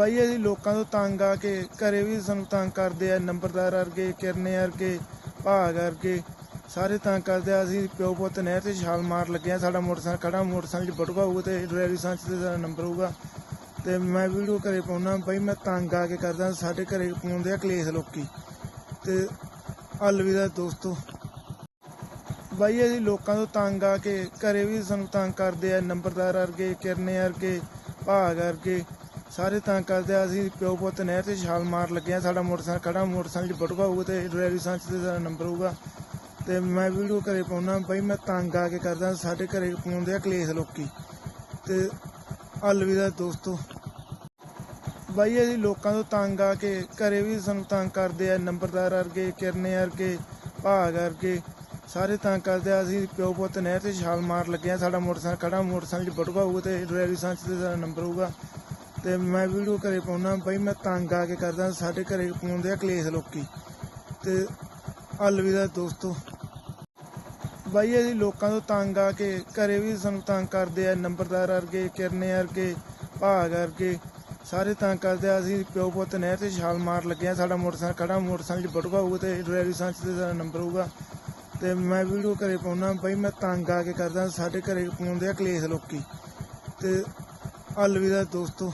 ਬਾਈ ਅਸੀਂ ਲੋਕਾਂ ਤੋਂ ਤੰਗ ਆ ਕੇ, ਘਰੇ ਵੀ ਸਾਨੂੰ ਤੰਗ ਕਰਦੇ ਆ, ਨੰਬਰਦਾਰ ਵਰਗੇ, ਕਿਰਨੇ ਵਰਗੇ, ਭਾਗ ਵਰਗੇ, ਸਾਰੇ ਤੰਗ ਕਰਦੇ ਆ। ਅਸੀਂ ਪਿਓ ਪੁੱਤ ਨਹਿਰ ਤੇ ਛਾਲ ਮਾਰ ਲੱਗੇ ਆ, ਸਾਡਾ ਮੋਟਰਸਾਈਕਲ ਖੜਾ, ਮੋਟਰਸਾਈਕਲ 'ਚ ਬਟੂਆ ਹੋਊਗਾ ਤੇ ਡਰਾਈਵਰੀ ਸਾਂਚ ਤੇ ਸਾਡਾ ਨੰਬਰ ਹੋਊਗਾ। ਤੇ ਮੈਂ ਵੀਡੀਓ ਘਰੇ ਪਾਉਣਾ, ਬਾਈ ਮੈਂ ਤੰਗ ਆ ਕੇ ਕਰਦਾ, ਸਾਡੇ ਘਰੇ ਪਾਉਂਦੇ ਆ ਕਲੇਸ਼ ਲੋਕੀ। ਤੇ ਅਲਵਿਦਾ ਦੋਸਤੋ। ਬਾਈ ਅਸੀਂ ਲੋਕਾਂ ਤੋਂ ਤੰਗ ਆ ਕੇ, ਘਰੇ ਵੀ ਸਾਨੂੰ ਤੰਗ ਕਰਦੇ ਆ, ਨੰਬਰਦਾਰ ਵਰਗੇ, ਕਿਰਨੇ ਵਰਗੇ, ਭਾਗ ਵਰਗੇ ਸਾਰੇ ਤੰਗ ਕਰਦੇ ਆ, ਅਸੀਂ ਪਿਓ ਪੁੱਤ ਨਹਿਰ ਤੇ ਛਾਲ ਮਾਰ ਲੱਗੇ ਆ, ਸਾਡਾ ਮੋਟਰਸਾਈਕਲ ਖੜਾ, ਮੋਟਰਸਾਈਕਲ 'ਚ ਬਟੂਆ ਹੋਊਗਾ ਤੇ ਡਰਾਈਵਰੀ ਸਾਂਚ ਤੇ ਸਾਡਾ ਨੰਬਰ ਹੋਊਗਾ। ਤੇ ਮੈਂ ਵੀਡੀਓ ਘਰੇ ਪਾਉਣਾ ਬਾਈ ਮੈਂ ਤੰਗ ਆ ਕੇ ਕਰਦਾ, ਸਾਡੇ ਘਰੇ ਪਾਉਂਦੇ ਆ ਕਲੇਸ਼ ਲੋਕੀ। ਤੇ ਅਲਵਿਦਾ ਦੋਸਤੋ, ਬਾਈ ਅਸੀਂ ਲੋਕਾਂ ਤੋਂ ਤੰਗ ਆ ਕੇ, ਘਰੇ ਵੀ ਸਾਨੂੰ ਤੰਗ ਕਰਦੇ ਆ, ਨੰਬਰਦਾਰ ਵਰਗੇ, ਕਿਰਨੇ ਵਰਗੇ, ਭਾਗ ਵਰਗੇ, ਸਾਰੇ ਤੰਗ ਕਰਦੇ ਆ, ਅਸੀਂ ਪਿਓ ਪੁੱਤ ਨਹਿਰ ਤੇ ਛਾਲ ਮਾਰ ਲੱਗੇ ਆ, ਸਾਡਾ ਮੋਟਰਸਾਈਕਲ ਖੜਾ, ਮੋਟਰਸਾਈਕਲ 'ਚ ਬਟੂਆ ਹੋਊਗਾ ਤੇ ਡਰਾਈਵਰੀ ਸਾਂਚ ਤੇ ਸਾਡਾ ਨੰਬਰ ਹੋਊਗਾ। ਤੇ ਮੈਂ ਵੀਡੀਓ ਘਰੇ ਪਾਉਣਾ ਬਾਈ ਮੈਂ ਤੰਗ ਆ ਕੇ ਕਰਦਾ, ਸਾਡੇ ਘਰੇ ਪਾਉਂਦੇ ਆ ਕਲੇਸ਼ ਲੋਕੀ। ਤੇ ਅਲਵਿਦਾ ਦੋਸਤੋ, ਬਾਈ ਅਸੀਂ ਲੋਕਾਂ ਤੋਂ ਤੰਗ ਆ ਕੇ, ਘਰੇ ਵੀ ਸਾਨੂੰ ਤੰਗ ਕਰਦੇ ਆ, ਨੰਬਰਦਾਰ ਵਰਗੇ, ਕਿਰਨੇ ਵਰਗੇ, ਭਾਗ ਵਰਗੇ, ਸਾਰੇ ਤੰਗ ਕਰਦੇ ਆ। ਅਸੀਂ ਪਿਓ ਪੁੱਤ ਨਹਿਰ ਤੇ ਛਾਲ ਮਾਰ ਲੱਗੇ ਆ, ਸਾਡਾ ਮੋਟਰਸਾਈਕਲ ਖੜਾ, ਮੋਟਰਸਾਈਕਲ 'ਚ ਬਟੂਆ ਹੋਊਗਾ ਤੇ ਡਰਾਈਵਰੀ ਸਾਂਚ ਤੇ ਸਾਡਾ ਨੰਬਰ ਹੋਊਗਾ। ਤੇ ਮੈਂ ਵੀਡੀਓ ਘਰੇ ਪਾਉਣਾ ਬਾਈ ਮੈਂ ਤੰਗ ਆ ਕੇ ਕਰਦਾ, ਸਾਡੇ ਘਰੇ ਪਾਉਂਦੇ ਆ ਕਲੇਸ਼ ਲੋਕੀ। ਤੇ ਅਲਵਿਦਾ ਦੋਸਤੋ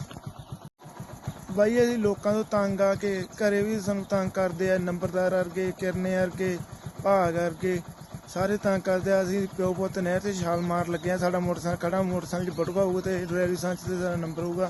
ਬਾਈ ਅਸੀਂ ਲੋਕਾਂ ਤੋਂ ਤੰਗ ਆ ਕੇ ਘਰੇ ਵੀ ਸਾਨੂੰ ਤੰਗ ਕਰਦੇ ਆ, ਨੰਬਰਦਾਰ ਵਰਗੇ, ਕਿਰਨੇ ਵਰਗੇ, ਭਾਗ ਵਰਗੇ, ਸਾਰੇ ਤੰਗ ਕਰਦੇ ਆ। ਅਸੀਂ ਪਿਓ ਪੁੱਤ ਨਹਿਰ ਤੇ ਛਾਲ ਮਾਰ ਲੱਗੇ ਆ, ਸਾਡਾ ਮੋਟਰਸਾਈਕਲ ਖੜਾ, ਮੋਟਰਸਾਈਕਲ 'ਚ ਬਟੂਆ ਹੋਊਗਾ ਤੇ ਡਰਾਈਵਰੀ ਸਾਂਚ ਤੇ ਸਾਡਾ ਨੰਬਰ ਹੋਊਗਾ।